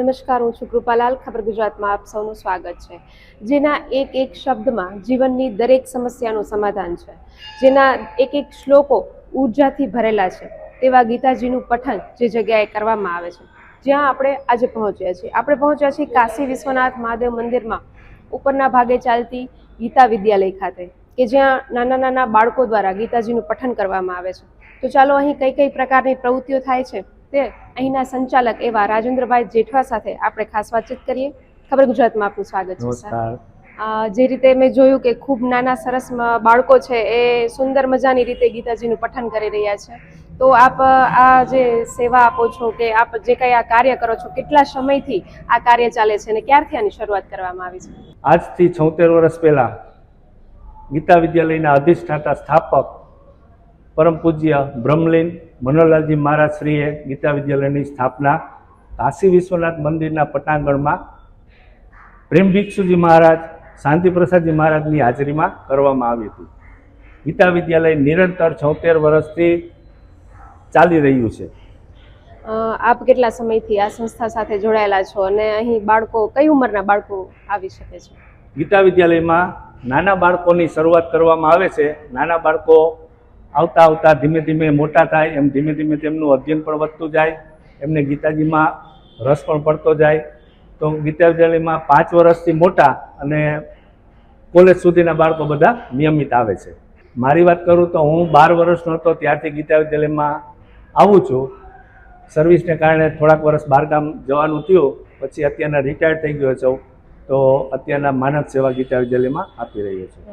નમસ્કાર, હું છું કૃપાલાલ. ખબર ગુજરાતમાં આપ સૌનું સ્વાગત છે. જેના એક એક શબ્દમાં જીવનની દરેક સમસ્યાનું સમાધાન છે. જેના એક એક શ્લોકો ઉર્જાથી ભરેલા છે. તેવા ગીતાજીનું પઠન જે જગ્યાએ કરવામાં આવે છે. જ્યાં આપણે આજે પહોંચ્યા છીએ. આપણે પહોંચ્યા છીએ કાશી વિશ્વનાથ મહાદેવ મંદિરમાં. ઉપરના ભાગે ચાલતી ગીતા વિદ્યાલય ખાતે, કે જ્યાં નાના નાના બાળકો દ્વારા ગીતાજીનું પઠન કરવામાં આવે છે. તો ચાલો અહીં કઈ કઈ પ્રકારની પ્રવૃત્તિઓ થાય છે? તે અહીંના સંચાલક એવા રાજેન્દ્રભાઈ જેઠવા સાથે આપણે ખાસ વાતચીત કરીએ. ખબર ગુજરાતમાં આપનું સ્વાગત છે સર. જે રીતે મેં જોયું કે ખૂબ નાના સરસ બાળકો છે એ સુંદર મજાની રીતે ગીતાજીનું પઠન કરી રહ્યા છે. તો આપ આ જે સેવા આપો છો કે આપ જે કંઈ આ કાર્ય કરો છો કેટલા સમયથી આ કાર્ય ચાલે છે અને ક્યારથી આની શરૂઆત કરવામાં આવી છે? આજથી છોતેર વર્ષ પહેલા ગીતા વિદ્યાલયના અધિષ્ઠાતા સ્થાપક પરમ પૂજ્ય બ્રહ્મલીન મનોલાલજી મહારાજ શ્રીએ ગીતા વિદ્યાલયની સ્થાપના કાશી વિશ્વનાથ મંદિરના પટાંગણમાં પ્રેમ ભિક્ષુજી મહારાજ શાંતિ પ્રસાદજી મહારાજની હાજરીમાં કરવામાં આવી હતી. ગીતા વિદ્યાલય નિરંતર છોતેર વર્ષથી ચાલી રહ્યું છે. આપ કેટલા સમયથી આ સંસ્થા સાથે જોડાયેલા છો અને અહીં બાળકો કઈ ઉંમરના બાળકો આવી શકે છે? ગીતા વિદ્યાલયમાં નાના બાળકોની શરૂઆત કરવામાં આવે છે. નાના બાળકો આવતા આવતા ધીમે ધીમે મોટા થાય, એમ ધીમે ધીમે તેમનું અધ્યયન પણ વધતું જાય, એમને ગીતાજીમાં રસ પણ પડતો જાય. તો ગીતા પાંચ વર્ષથી મોટા અને કોલેજ સુધીના બાળકો બધા નિયમિત આવે છે. મારી વાત કરું તો હું બાર વર્ષનો હતો ત્યારથી ગીતા વિદ્યાલયમાં આવું છું. સર્વિસને કારણે થોડાક વર્ષ બહારગામ જવાનું થયું, પછી અત્યારના રિટાયર્ડ થઈ ગયો છું. તો અત્યારના માનવ સેવા ગીતા વિદ્યાલયમાં આપી રહ્યો છું.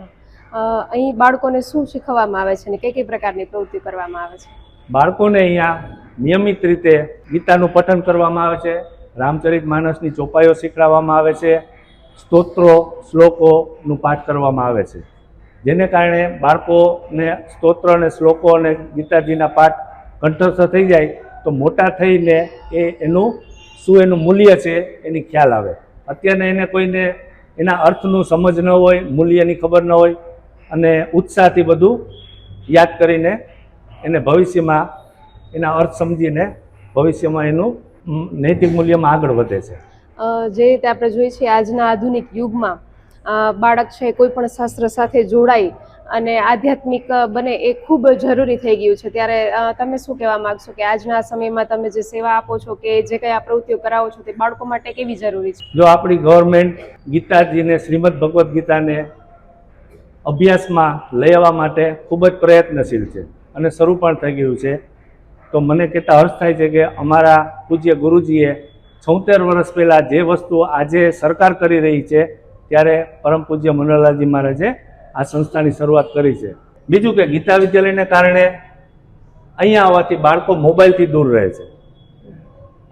અહીં બાળકોને શું શીખવવામાં આવે છે અને કઈ કઈ પ્રકારની પ્રવૃત્તિ કરવામાં આવે છે? બાળકોને અહીંયા નિયમિત રીતે ગીતાનું પઠન કરવામાં આવે છે, રામચરિત માનસની ચોપાઈઓ શીખવાડવામાં આવે છે, સ્તોત્રો, શ્લોકોનું પાઠ કરવામાં આવે છે. જેને કારણે બાળકોને સ્તોત્ર અને શ્લોકો અને ગીતાજીના પાઠ કંઠસ્થ થઈ જાય, તો મોટા થઈને એ એનું શું એનું મૂલ્ય છે એની ખ્યાલ આવે. અત્યારે એને કોઈને એના અર્થનું સમજ ન હોય, મૂલ્યની ખબર ન હોય અને ઉત્સાહથી બધું યાદ કરીને એને ભવિષ્યમાં એના અર્થ સમજીને ભવિષ્યમાં એનું નૈતિક મૂલ્યમાં આગળ વધે છે. જે રીતે આપણે જોઈએ છીએ આજના આધુનિક યુગમાં બાળક છે કોઈ પણ શાસ્ત્ર સાથે જોડાઈ અને આધ્યાત્મિક બને એ ખૂબ જરૂરી થઈ ગયું છે. ત્યારે તમે શું કહેવા માંગશો કે આજના સમયમાં તમે જે સેવા આપો છો કે જે કંઈ આ પ્રવૃત્તિઓ કરાવો છો તે બાળકો માટે કેવી જરૂરી છે? જો આપણી ગવર્મેન્ટ ગીતાજીને શ્રીમદ ભગવદ્ ગીતાને અભ્યાસમાં લઈ આવવા માટે ખૂબ જ પ્રયત્નશીલ છે. અને શરૂ પણ થઈ ગયું છે. તો મને કહેતા હર્ષ થાય છે કે અમારા પૂજ્ય ગુરુજીએ છોતેર વર્ષ પહેલાં જે વસ્તુ આજે સરકાર કરી રહી છે, ત્યારે પરમ પૂજ્ય મનોલાલજી મહારાજે આ સંસ્થાની શરૂઆત કરી છે. બીજું કે ગીતા વિદ્યાલયને કારણે અહીંયા આવવાથી બાળકો મોબાઈલથી દૂર રહે છે.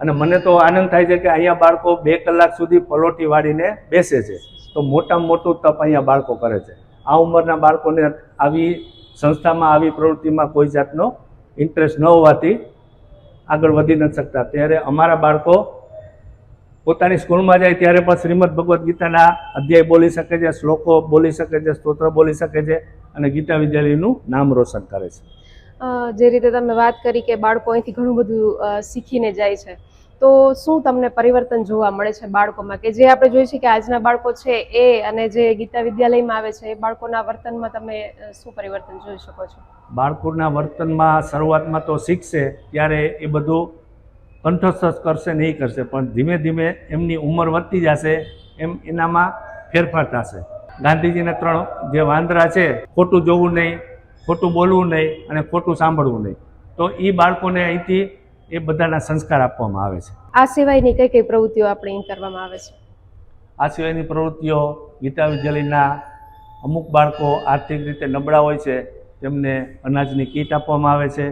અને મને તો આનંદ થાય છે કે અહીંયા બાળકો બે કલાક સુધી પલોટી વાળીને બેસે છે. તો મોટામાં મોટું તપ અહીંયા બાળકો કરે છે. આ ઉંમરના બાળકોને આવી સંસ્થામાં, આવી પ્રવૃત્તિમાં કોઈ જાતનો ઇન્ટરેસ્ટ ન હોવાથી આગળ વધી નથી શકતા. ત્યારે અમારા બાળકો પોતાની સ્કૂલમાં જાય ત્યારે પણ શ્રીમદ ભગવદ્ ગીતાના અધ્યાય બોલી શકે છે, શ્લોકો બોલી શકે છે, સ્તોત્ર બોલી શકે છે અને ગીતા વિદ્યાલયનું નામ રોશન કરે છે. જે રીતે તમે વાત કરી કે બાળકો અહીંથી ઘણું બધું શીખીને જાય છે. તો શું તમને પરિવર્તન જોવા મળે છે બાળકોમાં? કે જે આપણે જોઈએ છીએ કે આજના બાળકો છે એ અને જે ગીતા વિદ્યાલયમાં આવે છે, એ બાળકોના વર્તનમાં તમે શું પરિવર્તન જોઈ શકો છો? બાળકોના વર્તનમાં શરૂઆતમાં તો શીખશે, ત્યારે એ બધું કંઠસ્થ કરશે નહીં કરશે, પણ ધીમે ધીમે એમની ઉંમર વધતી જશે, એમ એનામાં ફેરફાર થશે. ગાંધીજીના ત્રણ, જે વાંદરા છે, ખોટું જોવું નહીં, ખોટું બોલવું નહીં અને ખોટું સાંભળવું નહીં. તો એ બાળકોને અહીંથી એ બધાના સંસ્કાર આપવામાં આવે છે. આ સિવાયની કઈ કઈ પ્રવૃત્તિઓ આપણે અહીં કરવામાં આવે છે? આ સિવાયની પ્રવૃત્તિઓ ગીતા વિદ્યાલયના અમુક બાળકો આર્થિક રીતે નબળા હોય છે તેમને અનાજની કીટ આપવામાં આવે છે.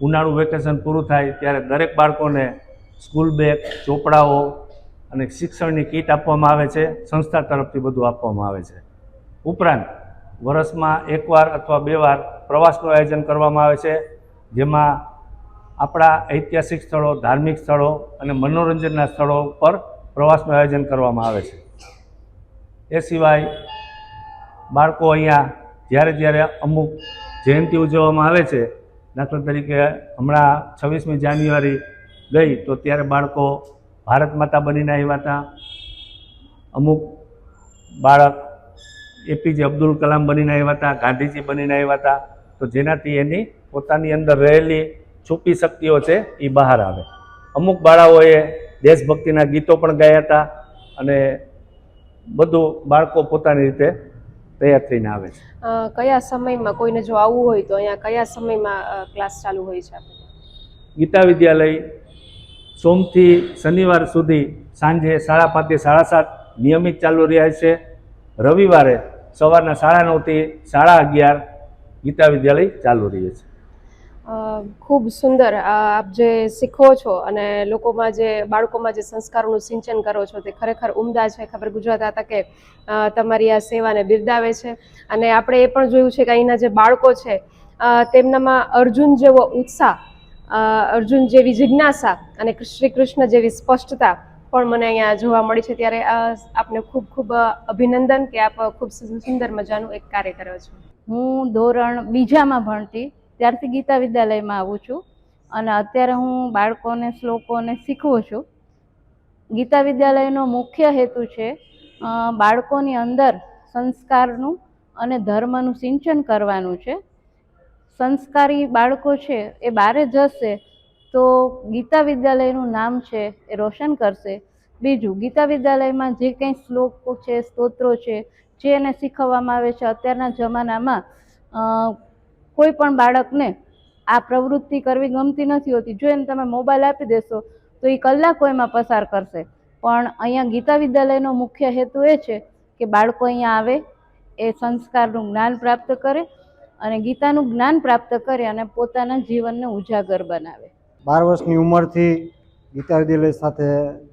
ઉનાળુ વેકેશન પૂરું થાય ત્યારે દરેક બાળકોને સ્કૂલ બેગ ચોપડાઓ અને શિક્ષણની કીટ આપવામાં આવે છે સંસ્થા તરફથી બધું આપવામાં આવે છે. ઉપરાંત વર્ષમાં એકવાર અથવા બે વાર પ્રવાસનું આયોજન કરવામાં આવે છે જેમાં આપણા ઐતિહાસિક સ્થળો, ધાર્મિક સ્થળો અને મનોરંજનના સ્થળો પર પ્રવાસનું આયોજન કરવામાં આવે છે. એ સિવાય બાળકો અહીંયા જ્યારે જ્યારે અમુક જયંતિ ઉજવવામાં આવે છે, દાખલા તરીકે હમણાં છવ્વીસમી જાન્યુઆરી ગઈ તો ત્યારે બાળકો ભારત માતા બનીને આવ્યા હતા. અમુક બાળક એપીજે અબ્દુલ કલામ બનીને આવ્યા હતા, ગાંધીજી બનીને આવ્યા હતા. તો જેનાથી એની પોતાની અંદર રહેલી છુપી શક્તિઓ છે એ બહાર આવે. અમુક બાળાઓએ દેશભક્તિના ગીતો પણ ગાયા હતા અને બધું બાળકો પોતાની રીતે તૈયાર થઈને આવે છે. કયા સમયમાં કોઈને જો આવવું હોય તો અહીંયા કયા સમયમાં ક્લાસ ચાલુ હોય છે ગીતા વિદ્યાલય સોમથી શનિવાર સુધી સાંજે સાડા પાંચથી સાડા સાત નિયમિત ચાલુ રહ્યા છે. રવિવારે સવારના સાડા નવથી સાડા અગિયાર ગીતા વિદ્યાલય ચાલુ રહે છે. ખૂબ સુંદર. આપ જે શીખો છો અને લોકોમાં જે, બાળકોમાં જે સંસ્કારોનું સિંચન કરો છો તે ખરેખર ઉમદા છે. ખબર ગુજરાત આ તકે તમારી આ સેવાને બિરદાવે છે. અને આપણે એ પણ જોયું છે કે અહીંના જે બાળકો છે તેમનામાં અર્જુન જેવો ઉત્સાહ અર્જુન જેવી જિજ્ઞાસા અને શ્રી કૃષ્ણ જેવી સ્પષ્ટતા પણ મને અહીંયા જોવા મળી છે. ત્યારે આપને ખૂબ ખૂબ અભિનંદન કે આપ ખૂબ સુંદર મજાનું એક કાર્ય કર્યો છો. હું ધોરણ બીજામાં ભણતી ત્યારથી ગીતા વિદ્યાલયમાં આવું છું. અને અત્યારે હું બાળકોને, શ્લોકોને શીખવું છું. ગીતા વિદ્યાલયનો મુખ્ય હેતુ છે બાળકોની અંદર સંસ્કારનું અને ધર્મનું સિંચન કરવાનું છે. સંસ્કારી બાળકો છે, એ બારે જશે તો ગીતા વિદ્યાલયનું નામ છે, એ રોશન કરશે. બીજું, ગીતા વિદ્યાલયમાં જે કંઈ શ્લોકો છે, સ્તોત્રો છે, જે એને શીખવવામાં આવે છે, અત્યારના જમાનામાં કોઈ પણ બાળકને આ પ્રવૃત્તિ કરવી ગમતી નથી હોતી. જો એને તમે મોબાઈલ આપી દેશો, તો એ કલાકો એમાં પસાર કરશે. પણ અહીંયા ગીતા વિદ્યાલયનો મુખ્ય હેતુ એ છે કે બાળકો અહીંયા આવે, એ સંસ્કારનું જ્ઞાન પ્રાપ્ત કરે અને ગીતાનું જ્ઞાન પ્રાપ્ત કરે અને પોતાના જીવનને ઉજાગર બનાવે. બાર વર્ષની ઉંમરથી ગીતા વિદ્યાલય સાથે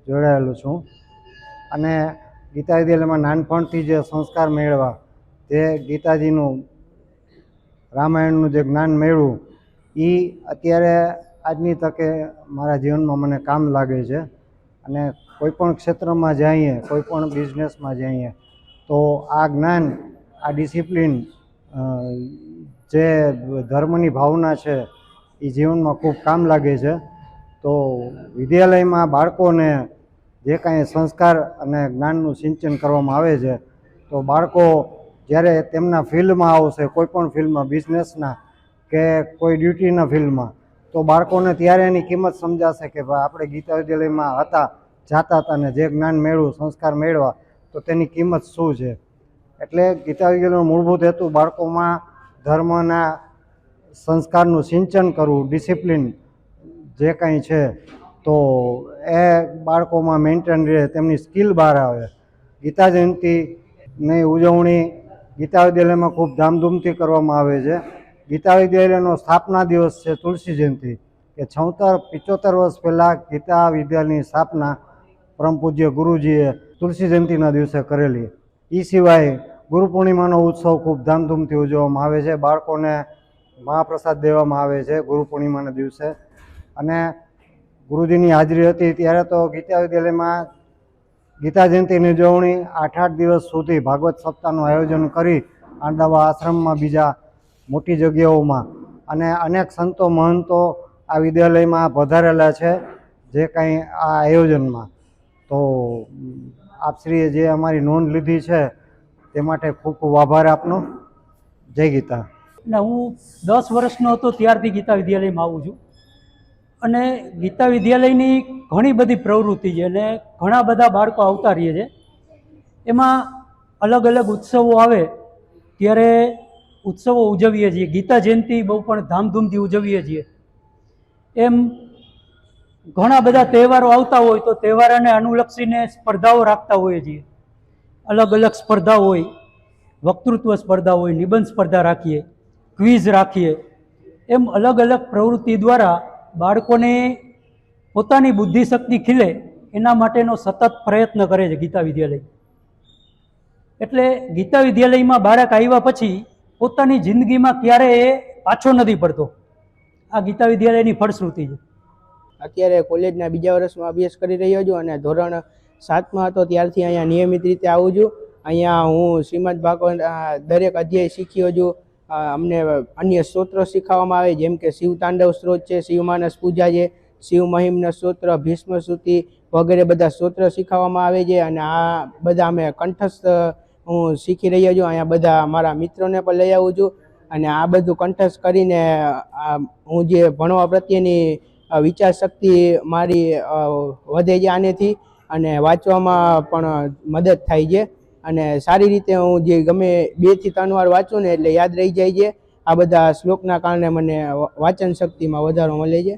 જોડાયેલો છું. અને ગીતા વિદ્યાલયમાં નાનપણથી જે સંસ્કાર મેળવા તે ગીતાજીનું રામાયણનું જે જ્ઞાન મેળવું એ અત્યારે આજની તકે મારા જીવનમાં મને કામ લાગે છે. અને કોઈ પણ ક્ષેત્રમાં જઈએ કોઈ પણ બિઝનેસમાં જઈએ, તો આ જ્ઞાન, આ ડિસિપ્લિન જે ધર્મની ભાવના છે, એ જીવનમાં ખૂબ કામ લાગે છે. તો વિદ્યાલયમાં બાળકોને જે કાંઈ સંસ્કાર અને જ્ઞાનનું સિંચન કરવામાં આવે છે, તો બાળકો જ્યારે તેમના ફિલ્ડમાં આવશે કોઈ પણ ફિલ્ડમાં બિઝનેસના કે કોઈ ડ્યુટીના ફિલ્ડમાં, તો બાળકોને ત્યારે એની કિંમત સમજાશે કે ભાઈ આપણે ગીતા હતા, જાતા હતા અને જે જ્ઞાન મેળવું સંસ્કાર મેળવા તો તેની કિંમત શું છે? એટલે ગીતા મૂળભૂત હેતુ બાળકોમાં ધર્મના સંસ્કારનું સિંચન કરવું ડિસિપ્લિન જે કંઈ છે, તો એ બાળકોમાં મેન્ટેન રહે, તેમની સ્કિલ બહાર આવે. ગીતા જયંતિની ઉજવણી ગીતા વિદ્યાલયમાં ખૂબ ધામધૂમથી કરવામાં આવે છે. ગીતા વિદ્યાલયનો સ્થાપના દિવસ છે તુલસી જયંતિ, કે છોતર, પિચોતેર વર્ષ પહેલાં ગીતા વિદ્યાલયની સ્થાપના પરમ પૂજ્ય ગુરુજીએ તુલસી જયંતિના દિવસે કરેલી. એ સિવાય ગુરુ પૂર્ણિમાનો ઉત્સવ ખૂબ ધામધૂમથી ઉજવવામાં આવે છે. બાળકોને મહાપ્રસાદ દેવામાં આવે છે ગુરુ પૂર્ણિમાના દિવસે. અને ગુરુજીની હાજરી હતી ત્યારે તો ગીતા વિદ્યાલયમાં ગીતા જયંતિની ઉજવણી આઠ આઠ દિવસ સુધી ભાગવત સપ્તાહનું આયોજન કરી આંદાવા આશ્રમમાં બીજા મોટી જગ્યાઓમાં. અને અનેક સંતો, મહંતો આ વિદ્યાલયમાં પધારેલા છે જે કાંઈ આ આયોજનમાં. તો આપશ્રીએ જે અમારી નોંધ લીધી છે તે માટે ખૂબ ખૂબ આભાર આપનો. જય ગીતા. એટલે હું દસ વર્ષનો હતો ત્યારથી ગીતા વિદ્યાલયમાં આવું છું. અને ગીતા વિદ્યાલયની ઘણી બધી પ્રવૃત્તિ છે અને ઘણા બધા બાળકો આવતા રહીએ છે. એમાં અલગ અલગ ઉત્સવો આવે ત્યારે ઉત્સવો ઉજવીએ છીએ. ગીતા જયંતિ બહુ પણ ધામધૂમથી ઉજવીએ છીએ. એમ ઘણા બધા તહેવારો આવતા હોય તો તહેવારોને અનુલક્ષીને સ્પર્ધાઓ રાખતા હોઈએ છીએ. અલગ અલગ સ્પર્ધા હોય, વક્તૃત્વ સ્પર્ધા હોય, નિબંધ સ્પર્ધા રાખીએ, ક્વિઝ રાખીએ. એમ અલગ અલગ પ્રવૃત્તિ દ્વારા બાળકોને પોતાની બુદ્ધિશક્તિ ખીલે એના માટેનો સતત પ્રયત્ન કરે છે ગીતા વિદ્યાલય. એટલે ગીતા વિદ્યાલયમાં બાળક આવ્યા પછી પોતાની જિંદગીમાં ક્યારેય પાછો નથી પડતો. આ ગીતા વિદ્યાલયની ફળશ્રુતિ છે. અત્યારે કોલેજના બીજા વર્ષમાં અભ્યાસ કરી રહ્યો છું અને ધોરણ સાતમાં હતો ત્યારથી અહીંયા નિયમિત રીતે આવું છું. અહીંયા હું શ્રીમદ ભાગવત દરેક અધ્યાય શીખ્યો છું. અમને અન્ય સ્તોત્રો શીખવવામાં આવે, જેમ કે શિવ તાંડવ સ્ત્રોત છે, શિવ માનસ પૂજા છે, શિવ મહિમના સ્તોત્ર ભીષ્મ વગેરે બધા સ્તોત્ર શીખવવામાં આવે છે. અને આ બધા અમે કંઠસ્થ, હું શીખી રહ્યો છું. અહીંયા બધા મારા મિત્રોને પણ લઈ આવું છું. અને આ બધું કંઠસ્થ કરીને હું જે ભણવા પ્રત્યેની વિચાર શક્તિ મારી વધે છે આનેથી અને વાંચવામાં પણ મદદ થાય છે. અને સારી રીતે હું જે ગમે બેથી ત્રણ વાર વાંચું ને એટલે યાદ રહી જાય છે. આ બધા શ્લોકના કારણે મને વાંચન શક્તિમાં વધારો મળે છે.